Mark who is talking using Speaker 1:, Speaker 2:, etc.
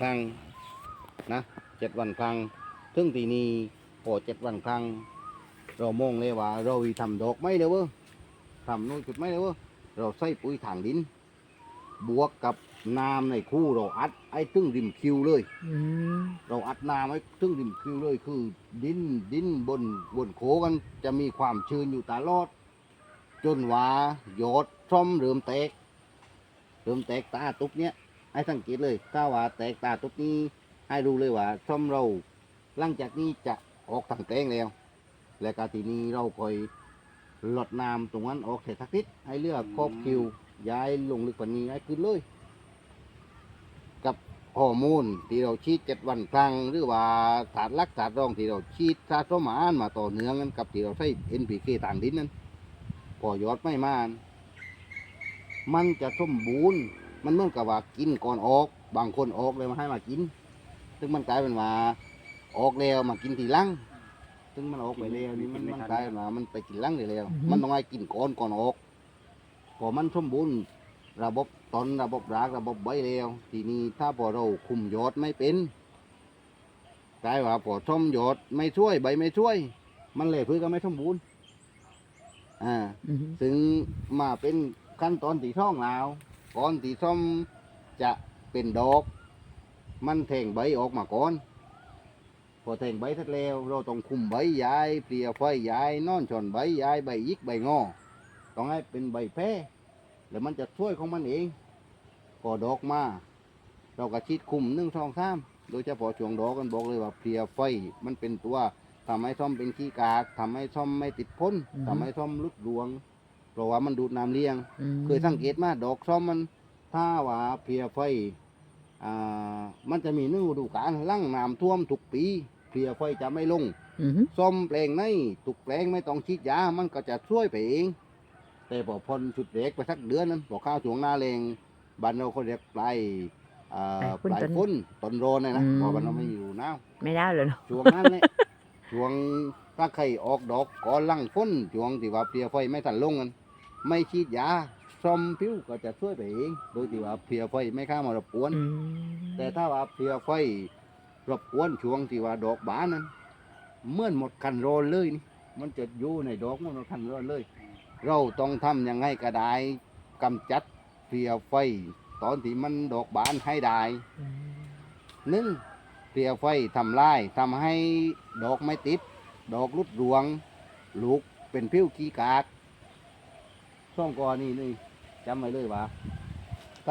Speaker 1: ครั้งนะเจ็ดวันครั้งถึงทีนี้พอเจ็ดวันครั้ง เรามองเลยว่า เราทำดอกไม้เลยเว้ยทำนู่นจุดไม้เลยเว้ยเราใส่ปุ๋ยถังดิน บวกกับน้ำในคู่เราอัดไอ้ตึ้งริมคิวเลย
Speaker 2: อืม
Speaker 1: เราอัดน้ำไว้ตึ้งริมคิวเลยคือ ดินดินบนบนโขกันจะมีความชื้นอยู่ตลอด จนว่าหยอดซ่อมเริ่มแตกเริ่มแตกตาตุกเนี้ย ให้สังเกตเลยถ้าว่าแตกตาตุกนี้ให้รู้เลยว่าซ่อมเราหลังจากนี้จะออกทางแตงแล้ว และกาทีนี้เราคอยหลดน้ำตรงนั้นออกเสร็จทักทิศให้เลือกครอบคิว ย้ายลงลึกกว่านี้ให้ขึ้นเลย กับฮอร์โมนที่เราฉีดเจ็ดวันครั้งหรือว่าถาดลักถาดรองที่เราฉีดซาโซมานมาต่อเนื่องกันกับที่เราใช้ NPK ต่างดินนั้นพอยอดไม่มามันจะสมบูรณ์ มันเหมือนกับว่ากินก่อนออก บางคนออกเลยมาให้มากิน ซึ่งมันกลายเป็นว่าออกแล้วมากินทีหลังซึ่งมันออกไปแล้วนี่มันมันกลายเป็นว่ามันไปกินหลังเลยแล้ว มันต้องให้กินก่อนก่อนออกพอมันสมบูรณ์ระบบตอนระบบรากระบบใบแล้วทีนี้ถ้าพอเราคุมยอดไม่เป็นกลายว่าพอชมยอดไม่ช่วยใบไม่ช่วย มันเลยพืชก็ไม่สมบูรณ์อ่า
Speaker 2: อืม
Speaker 1: ถึงมาเป็นขั้นตอนที่ช่องแล้ว ก่อนที่ส้มจะเป็นดอก มันแทงใบออกมาก่อน พอแทงใบเสร็จแล้วเราต้องคุมใบย้ายเปลี่ยไฟย้ายนอนชอนใบย้ายใบยิกใบงอ ต้องให้เป็นใบแพร่แล้วมันจะช่วยของมันเองพอดอกมา เราก็ชิดคุมหนึ่งสองสามโดยเฉพาะช่วงดอกกันบอกเลยว่าเพลียไฟมันเป็นตัวทำให้ซ่อมเป็นขี้กากทำให้ซ่อมไม่ติดพ้นทำให้ซ่อมลุดรวง เพราะว่ามันดูดน้ำเลี้ยง
Speaker 2: อืม
Speaker 1: เคยสังเกตมาดอกซ่อมมันถ้าว่าเพลียไฟอ่ามันจะมีหนึ่งฤดูกาลลั่งน้ำท่วมทุกปีเพลียไฟจะไม่ลง
Speaker 2: อืม
Speaker 1: ซ่อมแปลงในทุกแปลงไม่ต้องฉีดยา มันก็จะช่วยไปเอง แต่พอพ้นชุดเด็กไปสักเดือนนั้นพอข้าวช่วงหน้าแรงบ้านเราเขาเรียกปลายอ่าปลายฝนต้นโรนเนี่ยนะเพราะบ้านเราไม่อยู่หน้าว
Speaker 2: ไม่ได้เลยเนาะ
Speaker 1: ช่วงนั้นเนี่ย ช่วงถ้าใครออกดอกก่อนลังฝนช่วงที่ว่าเพลียไฟไม่ทันลงกัน ไม่ฉีดยาซ่อมผิวก็จะช่วยไปเองโดยที่ว่าเพลียไฟไม่เข้ามารบกวน
Speaker 2: อืม
Speaker 1: แต่ถ้าว่าเพลียไฟรบกวนช่วงที่ว่าดอกบานนั้นเหมื่อนหมดคันโรนเลยนี่มันจะอยู่ในดอกเหมันหมดคันโรนเลย เราต้องทำยังไงก็ได้กำจัดเพลียไฟ ตอนที่มันดอกบานให้ได้
Speaker 2: อืม
Speaker 1: หนึ่งเพลียไฟทำลายทำให้ดอกไม่ติด ดอกรุดรวง ลูกเป็นผิวขี้กาก ช่องกอนี่นี่จำไว้เลยว่า